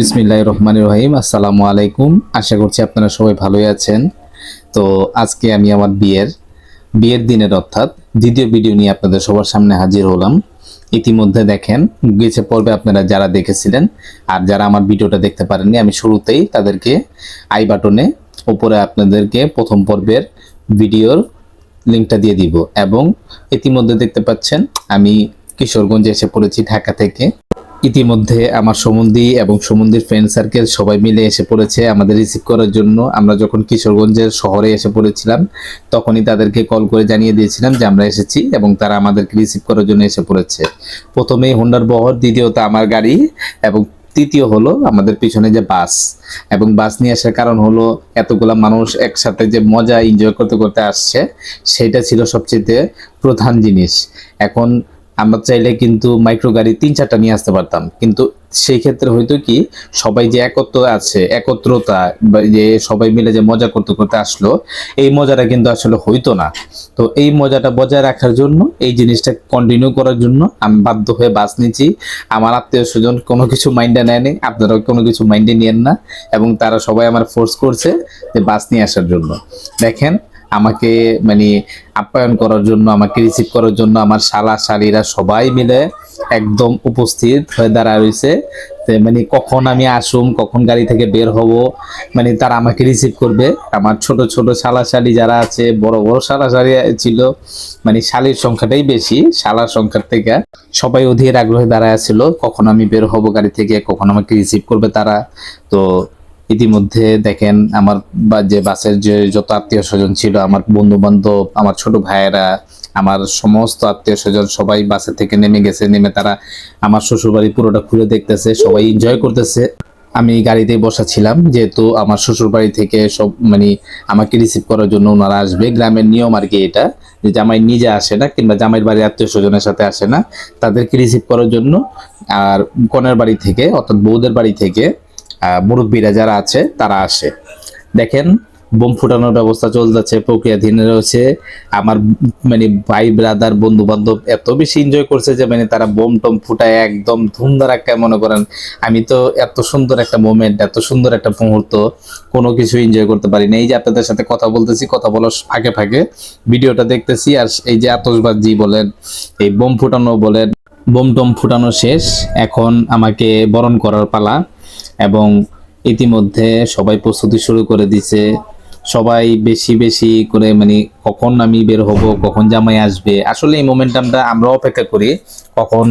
বিসমিল্লাহ রহমান রহিম। আসসালামু আলাইকুম। আশা করছি আপনারা সবাই ভালোই আছেন। তো আজকে আমি আমার বিয়ের বিয়ের দিনের অর্থাৎ দ্বিতীয় ভিডিও নিয়ে আপনাদের সবার সামনে হাজির হলাম। ইতিমধ্যে দেখেন, গেছে পর্বে আপনারা যারা দেখেছিলেন আর যারা আমার ভিডিওটা দেখতে পারেননি, আমি শুরুতেই তাদেরকে আই বাটনে ওপরে আপনাদেরকে প্রথম পর্বের ভিডিওর লিঙ্কটা দিয়ে দিব। এবং ইতিমধ্যে দেখতে পাচ্ছেন, আমি কিশোরগঞ্জে এসে পড়েছি ঢাকা থেকে। ইতিমধ্যে আমার সমন্দি এবং সমন্দির ফ্রেন্ড সার্কেল সবাই মিলে এসে পড়েছে আমাদের রিসিভ করার জন্য। আমরা যখন কিশোরগঞ্জের শহরে এসে পড়েছিলাম, তখনই তাদেরকে কল করে জানিয়ে দিয়েছিলাম যে আমরা এসেছি এবং তারা আমাদেরকে রিসিভ করার জন্য এসে পড়েছে। প্রথমেই হোন্ডার বহর, দ্বিতীয়ত আমার গাড়ি এবং তৃতীয় হলো আমাদের পিছনে যে বাস। এবং বাস নিয়ে আসার কারণ হলো এতগুলা মানুষ একসাথে যে মজা এনজয় করতে করতে আসছে, সেটা ছিল সবচেয়ে প্রধান জিনিস। এখন আমরা চাইলে কিন্তু মাইক্রো গাড়ি তিন চারটা নিয়ে আসতে পারতাম। কিন্তু সেই ক্ষেত্রে হয়তো কি সবাই যে একত্র আছে, একত্রতা যে সবাই মিলে যে মজা করতে করতে আসলো, এই মজাটা কিন্তু আসলে হইতো না। তো এই মজাটা বজায় রাখার জন্য, এই জিনিসটা কন্টিনিউ করার জন্য আমি বাধ্য হয়ে বাস নিচ্ছি আমার আত্মীয় স্বজন কোনো কিছু মাইন্ডে নেয়নি, আপনারাও কোনো কিছু মাইন্ডে নিয়েন না। এবং তারা সবাই আমার ফোর্স করছে যে বাস নিয়ে আসার জন্য। দেখেন আমাকে মানে আপ্যায়ন করার জন্য, আমাকে রিসিভ করার জন্য আমার শালা, শালিরা সবাই মিলে একদম উপস্থিত হয়ে দাঁড়া রয়েছে। মানে কখন আমি আসুম, কখন গাড়ি থেকে বের হব মানে তারা আমাকে রিসিভ করবে। আমার ছোট ছোট শালা, শালি যারা আছে, বড় বড় শালা, শালি ছিল মানে শালির সংখ্যাটাই বেশি, শালার সংখ্যার থেকে সবাই অধীর আগ্রহে দাঁড়ায় ছিল কখন আমি বের হব গাড়ি থেকে, কখন আমাকে রিসিভ করবে তারা। তো ইতিমধ্যে দেখেন আমার বা যে বাসের যে যত আত্মীয় স্বজন ছিল, আমার বন্ধু বান্ধব আমার ছোট ভাইয়েরা, আমার সমস্ত আত্মীয় স্বজন সবাই বাসে থেকে নেমে গেছে। নেমে তারা আমার শ্বশুরবাড়ি পুরোটা খুলে দেখতেছে, সবাই এনজয় করতেছে। আমি গাড়িতেই বসা ছিলাম, যেহেতু আমার শ্বশুরবাড়ি থেকে সব মানে আমাকে রিসিভ করার জন্য ওনারা আসবে। গ্রামের নিয়ম আর কি এটা, যে জামাই নিজে আসে না কিংবা জামাইয়ের বাড়ির আত্মীয় স্বজনের সাথে আসে না, তাদেরকে রিসিভ করার জন্য। আর কনের বাড়ি থেকে, অর্থাৎ বৌদের বাড়ি থেকে মুরব্বীরা যারা আছে, তারা আসে। দেখেন, বোম ফুটানোর ব্যবস্থা চলতেছে, প্রক্রিয়াধীন রয়েছে। আমার মানে ভাই ব্রাদার বন্ধু বান্ধব এত বেশি এনজয় করছে যে মানে তারা বোম টম ফুটায় একদম ধুমধারাক্কায় মনে করেন। আমি তো এত সুন্দর একটা মোমেন্ট এত সুন্দর একটা মুহূর্ত কোনো কিছু এনজয় করতে পারি না এই যে আপনাদের সাথে কথা বলতেছি, কথা বলার ফাঁকে ফাঁকে ভিডিওটা দেখতেছি, আর এই যে আতসবাজি বলেন, এই বোম ফুটানো বলেন, বোম টম ফুটানো শেষ। এখন আমাকে বরণ করার পালা। এবং ইতিমধ্যে সবাই প্রস্তুতি শুরু করে দিছে। সবাই বেশি বেশি করে মানে কখন আমি বের হব, কখন জামাই আসবে। আসলে এই মোমেন্টামটা আমরা অপেক্ষা করি, কখন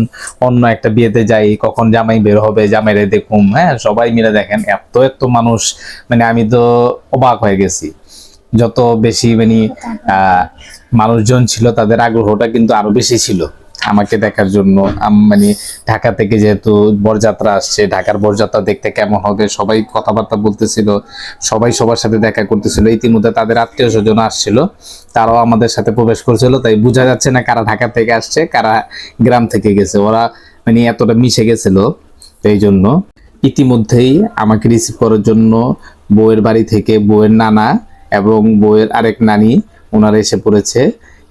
অন্য একটা বিয়েতে যাই, কখন জামাই বের হবে, জামাইরে দেখুম। হ্যাঁ সবাই মিলে দেখেন, এত এত মানুষ মানে আমি তো অবাক হয়ে গেছি। যত বেশি মানে মানুষজন ছিল, তাদের আগ্রহটা কিন্তু আরও বেশি ছিল। আমাকে দেখার জন্য। মানে ঢাকা থেকে যেহেতু বরযাত্রা আসছে, ঢাকার বরযাত্রা দেখতে কেমন হবে? সবাই কথাবার্তা বলতেছিল, সবাই সবার সাথে দেখা করতেছিল। ইতিমধ্যে তাদের আত্মীয় স্বজন আসছিল, তারাও আমাদের সাথে প্রবেশ করছিল, তাই বোঝা যাচ্ছে না কারা ঢাকা থেকে আসছে, কারা গ্রাম থেকে গেছে। ওরা মানে এতটা মিশে গেছিল, এই জন্য ইতিমধ্যেই আমাকে রিসিভ করার জন্য বউয়ের বাড়ি থেকে বউয়ের নানা এবং বউয়ের আরেক নানি, ওনারা এসে পড়েছে।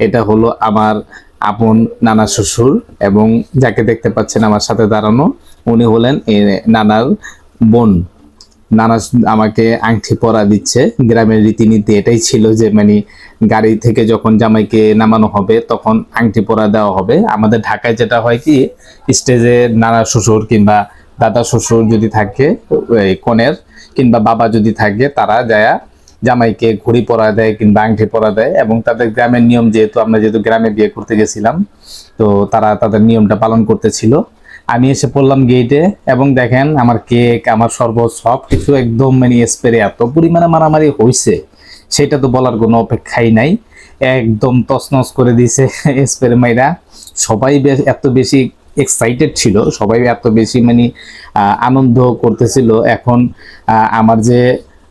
এটা হলো আমার আপন নানা শ্বশুর এবং যাকে দেখতে পাচ্ছেন আমার সাথে দাঁড়ানো, উনি হলেন নানার বোন। নানা আমাকে আংটি পরা দিচ্ছে। গ্রামের রীতিনীতি এটাই ছিল যে মানে গাড়ি থেকে যখন জামাইকে নামানো হবে, তখন আংটি পরা দেওয়া হবে। আমাদের ঢাকায় যেটা হয় কি, স্টেজে নানা শ্বশুর কিংবা দাদা শ্বশুর যদি থাকে কনের কিংবা বাবা যদি থাকে, তারা যায় জামাইকে ঘুড়ি পরা দেয় কিংবা আংটি পরা দেয় এবং তাদের গ্রামের নিয়ম যেহেতু আমরা যেহেতু গ্রামে বিয়ে করতে গেছিলাম, তো তারা তাদের নিয়মটা পালন করতেছিল। আমি এসে পড়লাম গেটে এবং দেখেন আমার কেক আমার শরবত সব কিছু একদম মানে স্প্রে এত পরিমাণে মারামারি হয়েছে সেটা তো বলার কোনো অপেক্ষাই নাই। একদম তছনছ করে দিয়েছে স্প্রে মাইরা। সবাই এত বেশি এক্সাইটেড ছিল, সবাই এত বেশি মানে আনন্দ করতেছিল। এখন আমার যে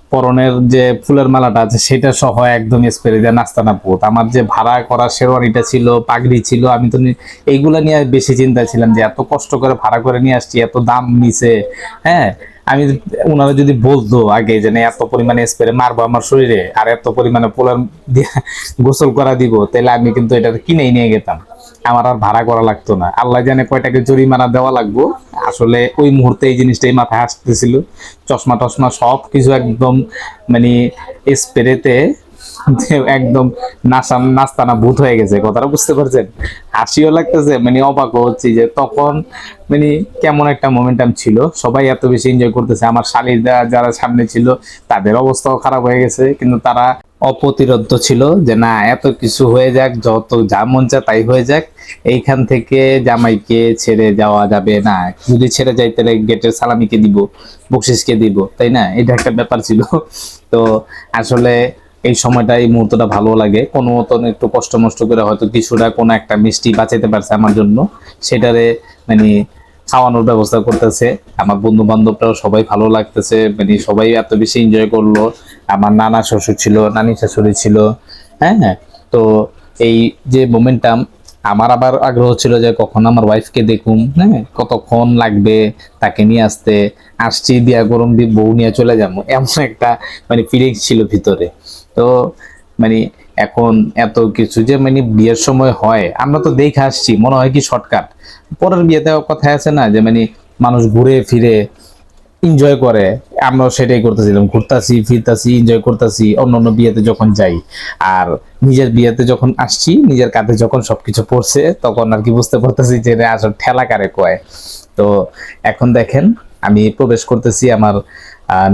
পরনের যে ফুলের মালাটা আছে, সেটা সহ একদম স্প্রে দিয়ে নাস্তানা পোত আমার যে ভাড়া করা শেরওয়ানিটা ছিল, পাগড়ি ছিল, আমি তো নি- এইগুলা নিয়ে বেশি চিন্তা ছিলাম যে এত কষ্ট করে ভাড়া করে নিয়ে আসছি, এত দাম নিছে হ্যাঁ? আমি ওনারা যদি বলতো আগে যে, না, এত পরিমাণে স্প্রে মারবো আমার শরীরে, আর এত পরিমাণে পোলার দিয়ে গোসল করা দিব, তাহলে আমি কিন্তু এটা কিনেই নিয়ে গেতাম আমার আর ভাড়া করা লাগতো না। আল্লাহ জানে কয়টাকে জরিমানা দেওয়া লাগবো। আসলে ওই মুহূর্তে এই জিনিসটাই মাথায় আসতেছিল। চশমা টশমা সব কিছু একদম মানে স্প্রেতে একদম নাসান নাস্তানা ভূত হয়ে গেছে, কথাটা বুঝতে পারছেন? হাসিও লাগতেছে মানে অবাক হচ্ছে যে তখন মানে কেমন একটা মোমেন্টাম ছিল। সবাই এত বেশি এনজয় করতেছে। আমার শালিরা যারা সামনে ছিল, তাদের অবস্থাও খারাপ হয়ে গেছে। কিন্তু তারা অপ্রতিরোধ ছিল যে, না, এত কিছু হয়ে যাক, যত যা মন চায় তাই হয়ে যাক। এইখান থেকে জামাইকে ছেড়ে যাওয়া যাবে না। যদি ছেড়ে যাই তাহলে গেটের সালামিকে দিব, বকশিসকে দিব। তাই না? এটা একটা ব্যাপার ছিল। তো আসলে এই সময়টা, এই মুহূর্তটা ভালো লাগে। কোনো মতন একটু কষ্ট মষ্ট করে হয়তো কিছুটা কোনো একটা মিষ্টি বাঁচাইতে পারছে আমার জন্য। সেটারে মানে খাওয়ানোর ব্যবস্থা করতেছে। আমার বন্ধু বান্ধবরাও সবাই ভালো লাগতেছে মানে সবাই এত বেশি এনজয় করল। আমার নানা শ্বশুর ছিল, নানি শাশুড়ি ছিল হ্যাঁ তো এই যে মোমেন্টাম আমার আবার আগ্রহ ছিল যে কখন আমার ওয়াইফকে দেখুম হ্যাঁ কতক্ষণ লাগবে তাকে নিয়ে আসতে। আসছি, দিয়া গরম দিয়ে বউ নিয়ে চলে যাব, এমন একটা মানে ফিলিংস ছিল ভিতরে। তো মানে এখন এত কিছু যে মানে বিয়ের সময় হয়, আমরা তো দেখে আসছি, মনে হয় কি শর্টকাট পরের বিয়েতে কথা আছে না যে মানে মানুষ ঘুরে ফিরে এনজয় করে, আমরাও সেটাই করতেছিলাম, ঘুরতাছি, ফিরতাছি এনজয় করতেছি, অন্য অন্য বিয়েতে যখন যাই। আর নিজের বিয়েতে যখন আসছি, নিজের কাঁধে যখন সবকিছু পড়ছে, তখন আর কি বুঝতে পারতেছি যে আসলে ঠেলা কারে কয়। তো এখন দেখেন, আমি প্রবেশ করতেছি আমার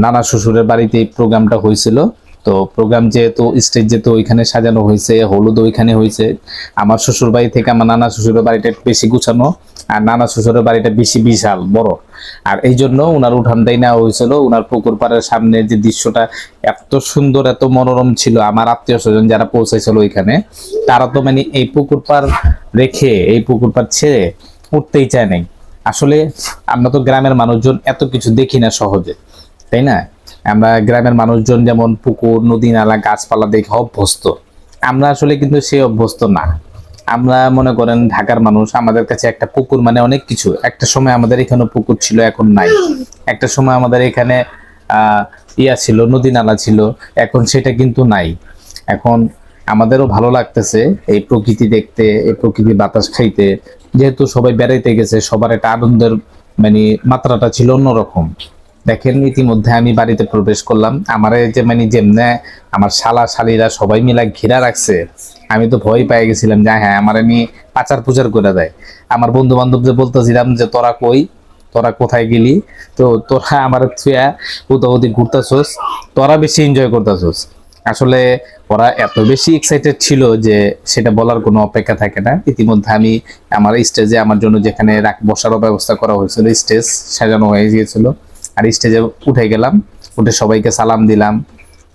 নানা শ্বশুরের বাড়িতে এই প্রোগ্রামটা হয়েছিল। তো প্রোগ্রাম যেহেতু স্টেজ যেহেতু ওইখানে সাজানো হয়েছে হলুদ ওইখানে হয়েছে। আমার শ্বশুর বাড়ি থেকে আমার নানা শ্বশুরের বাড়িটা বেশি গুছানো আর নানা শ্বশুরের বাড়িটা বেশি বিশাল, বড়। আর এই জন্য ওনার উঠানটাই নেওয়া হয়েছিল ওনার পুকুর পাড়ের সামনে যে দৃশ্যটা এত সুন্দর, এত মনোরম ছিল, আমার আত্মীয় স্বজন যারা পৌঁছেছিল ওইখানে, তারা তো মানে এই পুকুর পাড় রেখে, এই পুকুর পাড় ছেড়ে উঠতেই চায় নাই। আসলে আমরা তো গ্রামের মানুষজন এত কিছু দেখি না সহজে, তাই না? আমরা গ্রামের মানুষজন যেমন পুকুর, নদী, নালা, গাছপালা দেখে অভ্যস্ত। আমরা আসলে কিন্তু সে অভ্যস্ত না। আমরা মনে করেন ঢাকার মানুষ, আমাদের কাছে একটা পুকুর মানে অনেক কিছু। একটা সময় আমাদের এখানে পুকুর ছিল, এখন নাই। একটা সময় আমাদের এখানে আহ ইয়া ছিল, নদী, নালা ছিল, এখন সেটা কিন্তু নাই। এখন আমাদেরও ভালো লাগতেছে এই প্রকৃতি দেখতে, এই প্রকৃতি বাতাস খাইতে। যেহেতু সবাই বেড়াইতে গেছে, সবার একটা আনন্দের মানে মাত্রাটা ছিল অন্যরকম। দেখেন, ইতিমধ্যে আমি বাড়িতে প্রবেশ করলাম। আমার যে মানে যেমনে আমার শালা শালিরা সবাই মিলা ঘেরা রাখছে, আমি তো ভয় পেয়ে গেছিলাম যে হ্যাঁ আমার নিয়ে পাচার পূজার করে দেয়। আমার বন্ধু বান্ধবদের বলতেছিলাম যে, তোরা কই? তোরা কোথায় গেলি? তো তোরা আমার থুয়া উদাউদি ঘুরতেছোস, তোরা বেশি এনজয় করতেছোস। আসলে ওরা এত বেশি এক্সাইটেড ছিল যে, সেটা বলার কোনো অপেক্ষা থাকে না। ইতিমধ্যে আমি আমার স্টেজে আমার জন্য যেখানে বসারও ব্যবস্থা করা হয়েছিল স্টেজ সাজানো হয়ে গিয়েছিল। আর স্টেজে উঠে গেলাম, উঠে সবাইকে সালাম দিলাম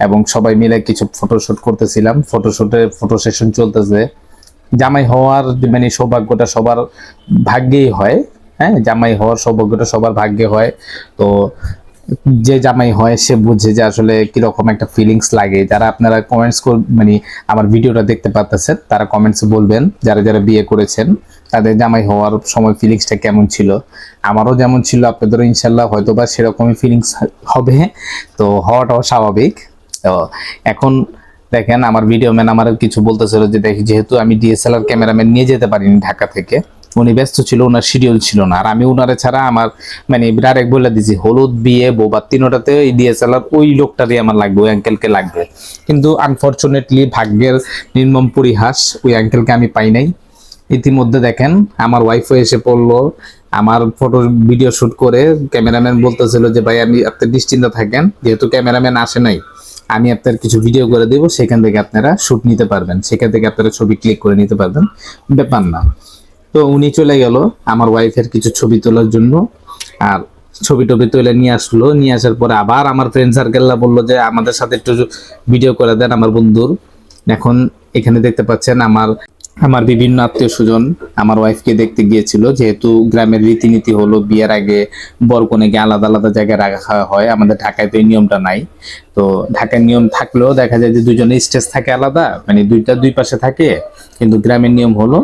এবং সবাই মিলে কিছু ফটোশ্যুট করতেছিলাম। ফটোশ্যুটে ফটো সেশন চলতেছে। জামাই হওয়ার মানে সৌভাগ্যটা সবার ভাগ্যেই হয় হ্যাঁ? জামাই হওয়ার সৌভাগ্যটা সবার ভাগ্যে হয়। তো যে জামাই হয়, সে বুঝে যে আসলে কীরকম একটা ফিলিংস লাগে। যারা আপনারা কমেন্টস মানে আমার ভিডিওটা দেখতে পাচ্ছেন তারা কমেন্টস বলবেন, যারা যারা বিয়ে করেছেন, তাদের জামাই হওয়ার সময় ফিলিংসটা কেমন ছিল? আমারও যেমন ছিল, আপনাদেরও ইনশাল্লাহ হয়তো বা সেরকমই ফিলিংস হবে। তো হওয়াটাও স্বাভাবিক। তো এখন দেখেন, আমার ভিডিও ম্যান আমার কিছু বলতেছিল যে, দেখি, যেহেতু আমি ডিএসএলআর ক্যামেরাম্যান নিয়ে যেতে পারিনি ঢাকা থেকে উনি ব্যস্ত ছিল ওনার শিডিউল ছিল না। আর আমি ওনারে ছাড়া আমার মানে ডাইরেক্ট বলে দিছি, হলুদ, বিয়ে বোবার তিনোটাতে ওই ডিএসএলআর ওই লোকটারই আমার লাগবে, ওই অ্যাঙ্কেলকে লাগবে। কিন্তু আনফর্চুনেটলি ভাগ্যের নির্মম পরিহাস ওই অ্যাঙ্কেলকে আমি পাই নাই। ইতিমধ্যে দেখেন, আমার ওয়াইফও এসে পড়ল, আমার ফটো ভিডিও শুট করে ক্যামেরাম্যান বলতেছিল যে, ভাই আমি আপনি নিশ্চিন্ত থাকেন, যেহেতু ক্যামেরাম্যান আসে নাই, আমি আপনার কিছু ভিডিও করে দেবো, সেখান থেকে আপনারা শ্যুট নিতে পারবেন, সেখান থেকে আপনারা ছবি ক্লিক করে নিতে পারবেন। ব্যাপার না। তো উনি চলে গেল আমার ওয়াইফের কিছু ছবি তোলার জন্য। আর ছবি টবি তুলে নিয়ে আসলো। নিয়ে আসার পরে আবার আমার ফ্রেন্ড সার্কেলরা বলল যে, আমাদের সাথে একটু ভিডিও করে দেন আমার বন্ধুর। এখন এখানে দেখতে পাচ্ছেন আমার আমার বিভিন্ন আত্মীয় স্বজন আমার ওয়াইফকে দেখতে গিয়েছিল, যেহেতু গ্রামের রীতিনীতি হলো বিয়ের আগে বরকনেকে আলাদা আলাদা জায়গায় রাখা হয়, আমাদের ঢাকায় তো এই নিয়মটা নাই। তো ঢাকার নিয়ম থাকলেও দেখা যায় যে দুজনে স্টেজ থাকে আলাদা মানে দুইটা দুই পাশে থাকে, কিন্তু গ্রামের নিয়ম হলো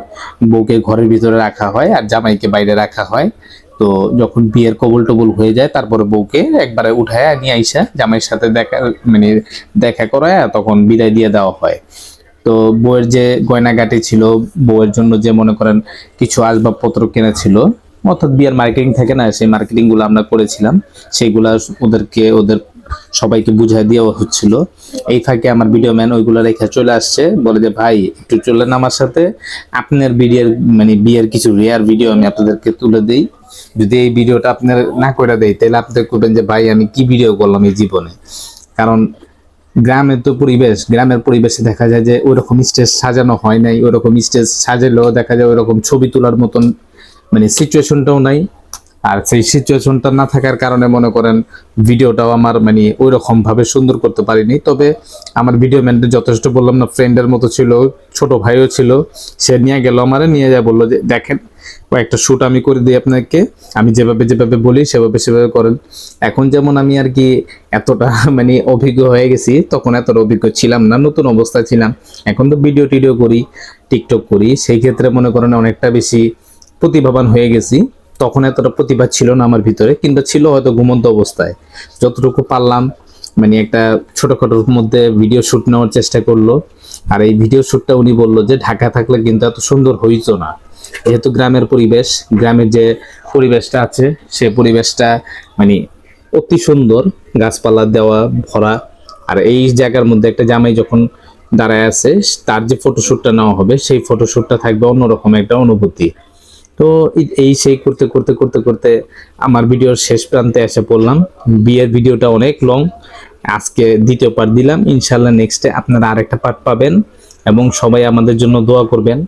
বউকে ঘরের ভিতরে রাখা হয় আর জামাইকে বাইরে রাখা হয়। তো যখন বিয়ের কবল টবল হয়ে যায়, তারপরে বউকে একবারে উঠায় নিয়ে আইসা জামাইয়ের সাথে দেখা মানে দেখা করায় তখন বিদায় দিয়ে দেওয়া হয়। তো বউয়ের যে গয়নাগাটি ছিল, বউয়ের জন্য যে মনে করেন কিছু আসবাবপত্র কেনা ছিল অর্থাৎ বিয়ের মার্কেটিং থাকে না, সেই মার্কেটিংগুলো আমরা করেছিলাম, সেইগুলা ওদেরকে, ওদের সবাইকে বুঝাই দেওয়া হচ্ছিল। এই ফাঁকে আমার ভিডিও ম্যান ওইগুলো রেখে চলে আসছে, বলে যে, ভাই, একটু চলেন আমার সাথে, আপনার বিয়ের মানে বিয়ের কিছু রেয়ার ভিডিও আমি আপনাদেরকে তুলে দিই। যদি এই ভিডিওটা আপনার না করে দেয় তাহলে আপনি করবেন যে, ভাই, আমি কি ভিডিও করলাম এই জীবনে? কারণ গ্রামের তো পরিবেশ, গ্রামের পরিবেশে দেখা যায় যে ওইরকম স্টেজ সাজানো হয় নাই, ওইরকম স্টেজ সাজালেও দেখা যায় ওইরকম ছবি তোলার মতন মানে সিচুয়েশনটাও নাই। আর সেই সিচুয়েশনটা না থাকার কারণে মনে করেন ভিডিওটাও আমার মানে ওই রকম ভাবে সুন্দর করতে পারিনি। তবে আমার ভিডিও ম্যানটা যথেষ্ট বললাম না ফ্রেন্ডের মতো ছিল, ছোট ভাইও ছিল, সে নিয়ে গেল আমারে, নিয়ে যা বলল যে, দেখেন কয়েকটা শ্যুট আমি করে দিই আপনাকে, আমি যেভাবে যেভাবে বলি সেভাবে সেভাবে করেন। এখন যেমন আমি আর কি এতটা মানে অভিজ্ঞ হয়ে গেছি, তখন এতটা অভিজ্ঞ ছিলাম না, নতুন অবস্থায় ছিলাম। এখন তো ভিডিও টিডিও করি টিকটক করি, সেই ক্ষেত্রে মনে করেন অনেকটা বেশি প্রতিভাবান হয়ে গেছি। তখন এতটা প্রতিভা ছিল না আমার ভিতরে, কিন্তু ছিল হয়তো ঘুমন্ত অবস্থায়। যতটুকু পারলাম মানে একটা ছোটখাটোর মধ্যে ভিডিও শুট নেওয়ার চেষ্টা করল। আর এই ভিডিও শুটটা উনি বলল যে, ঢাকা থাকলে কিন্তু এত সুন্দর হইতো না। যেহেতু গ্রামের পরিবেশ, গ্রামের যে পরিবেশটা আছে, সে পরিবেশটা মানে অতি সুন্দর। গাছপালা দেওয়া, ভরা। আর এই জায়গার মধ্যে একটা জামাই যখন দাঁড়ায় আছে, তার যে ফটোশ্যুটটা নেওয়া হবে, সেই ফটোশ্যুটটা থাকবে অন্যরকম একটা অনুভূতি। তো এই- সেই করতে করতে করতে করতে আমার ভিডিওর শেষ প্রান্তে এসে পড়লাম। বিয়ের ভিডিওটা অনেক লং। আজকে দ্বিতীয় পার্ট দিলাম। ইনশাল্লাহ নেক্সটে আপনারা আরেকটা পার্ট পাবেন এবং সবাই আমাদের জন্য দোয়া করবেন।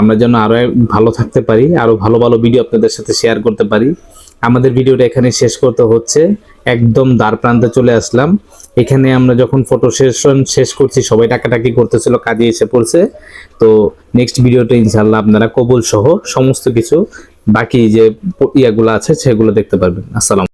আমরা যেন আরও ভালো থাকতে পারি, আরও ভালো ভালো ভিডিও আপনাদের সাথে শেয়ার করতে পারি। আমাদের ভিডিওটা এখানে শেষ করতে হচ্ছে, একদম দ্বার প্রান্তে চলে আসলাম। এখানে আমরা যখন ফটো সেশন শেষ করছি, সবাই টাকাটাকি করতেছিল, কাজে এসে পড়ছে। তো নেক্সট ভিডিওটা ইনশাল্লাহ আপনারা কবুল সহ সমস্ত কিছু বাকি যে ইয়াগুলো আছে, সেগুলো দেখতে পারবেন। আসসালাম